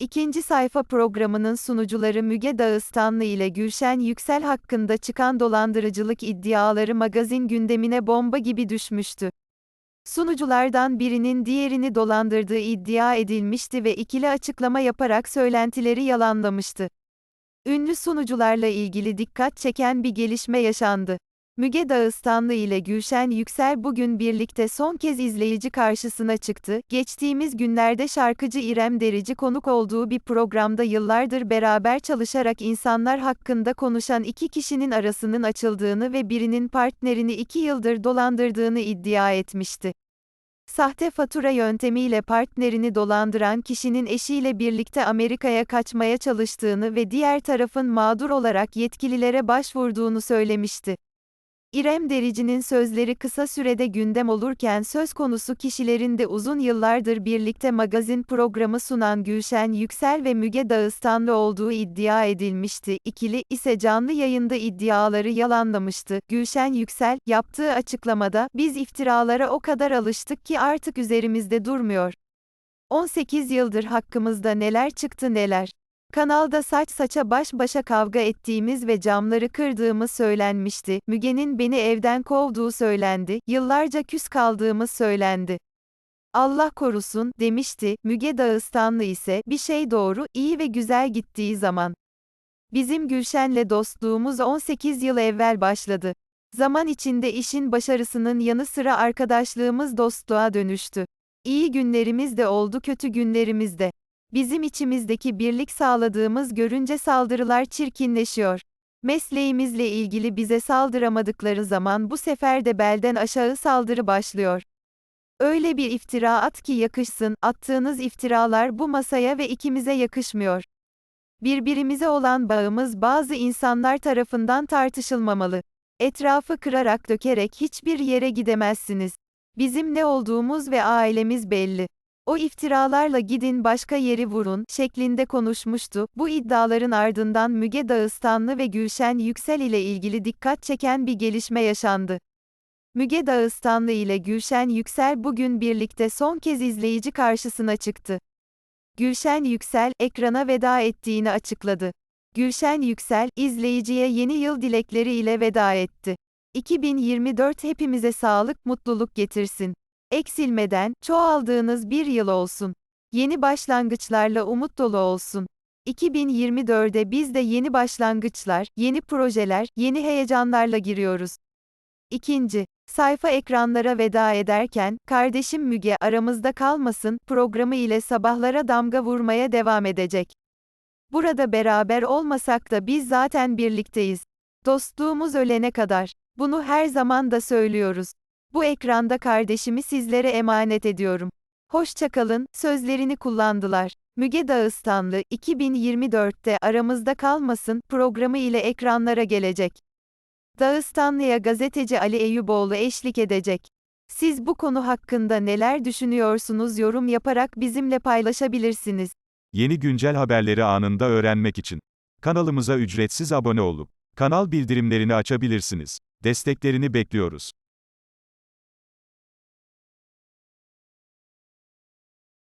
İkinci sayfa programının sunucuları Müge Dağıstanlı ile Gülşen Yüksel hakkında çıkan dolandırıcılık iddiaları magazin gündemine bomba gibi düşmüştü. Sunuculardan birinin diğerini dolandırdığı iddia edilmişti ve ikili açıklama yaparak söylentileri yalanlamıştı. Ünlü sunucularla ilgili dikkat çeken bir gelişme yaşandı. Müge Dağıstanlı ile Gülşen Yüksel bugün birlikte son kez izleyici karşısına çıktı. Geçtiğimiz günlerde şarkıcı İrem Derici konuk olduğu bir programda yıllardır beraber çalışarak insanlar hakkında konuşan iki kişinin arasının açıldığını ve birinin partnerini iki yıldır dolandırdığını iddia etmişti. Sahte fatura yöntemiyle partnerini dolandıran kişinin eşiyle birlikte Amerika'ya kaçmaya çalıştığını ve diğer tarafın mağdur olarak yetkililere başvurduğunu söylemişti. İrem Derici'nin sözleri kısa sürede gündem olurken söz konusu kişilerin de uzun yıllardır birlikte magazin programı sunan Gülşen Yüksel ve Müge Dağıstanlı olduğu iddia edilmişti. İkili ise canlı yayında iddiaları yalanlamıştı. Gülşen Yüksel yaptığı açıklamada biz iftiralara o kadar alıştık ki artık üzerimizde durmuyor. 18 yıldır hakkımızda neler çıktı neler. Kanalda saç saça baş başa kavga ettiğimiz ve camları kırdığımız söylenmişti. Müge'nin beni evden kovduğu söylendi. Yıllarca küs kaldığımız söylendi. Allah korusun, demişti. Müge Dağıstanlı ise, bir şey doğru, iyi ve güzel gittiği zaman. Bizim Gülşen'le dostluğumuz 18 yıl evvel başladı. Zaman içinde işin başarısının yanı sıra arkadaşlığımız dostluğa dönüştü. İyi günlerimiz de oldu, kötü günlerimiz de. Bizim içimizdeki birlik sağladığımız görünce saldırılar çirkinleşiyor. Mesleğimizle ilgili bize saldıramadıkları zaman bu sefer de belden aşağı saldırı başlıyor. Öyle bir iftira at ki yakışsın, attığınız iftiralar bu masaya ve ikimize yakışmıyor. Birbirimize olan bağımız bazı insanlar tarafından tartışılmamalı. Etrafı kırarak dökerek hiçbir yere gidemezsiniz. Bizim ne olduğumuz ve ailemiz belli. O iftiralarla gidin başka yeri vurun şeklinde konuşmuştu. Bu iddiaların ardından Müge Dağıstanlı ve Gülşen Yüksel ile ilgili dikkat çeken bir gelişme yaşandı. Müge Dağıstanlı ile Gülşen Yüksel bugün birlikte son kez izleyici karşısına çıktı. Gülşen Yüksel, ekrana veda ettiğini açıkladı. Gülşen Yüksel, izleyiciye yeni yıl dilekleri ile veda etti. 2024 hepimize sağlık, mutluluk getirsin. Eksilmeden, çoğaldığınız bir yıl olsun. Yeni başlangıçlarla umut dolu olsun. 2024'e biz de yeni başlangıçlar, yeni projeler, yeni heyecanlarla giriyoruz. İkinci, sayfa ekranlara veda ederken, kardeşim Müge aramızda kalmasın programı ile sabahlara damga vurmaya devam edecek. Burada beraber olmasak da biz zaten birlikteyiz. Dostluğumuz ölene kadar. Bunu her zaman da söylüyoruz. Bu ekranda kardeşimi sizlere emanet ediyorum. Hoşçakalın, sözlerini kullandılar. Müge Dağıstanlı, 2024'te aramızda kalmasın programı ile ekranlara gelecek. Dağıstanlı'ya gazeteci Ali Eyüboğlu eşlik edecek. Siz bu konu hakkında neler düşünüyorsunuz yorum yaparak bizimle paylaşabilirsiniz. Yeni güncel haberleri anında öğrenmek için kanalımıza ücretsiz abone olup kanal bildirimlerini açabilirsiniz. Desteklerini bekliyoruz.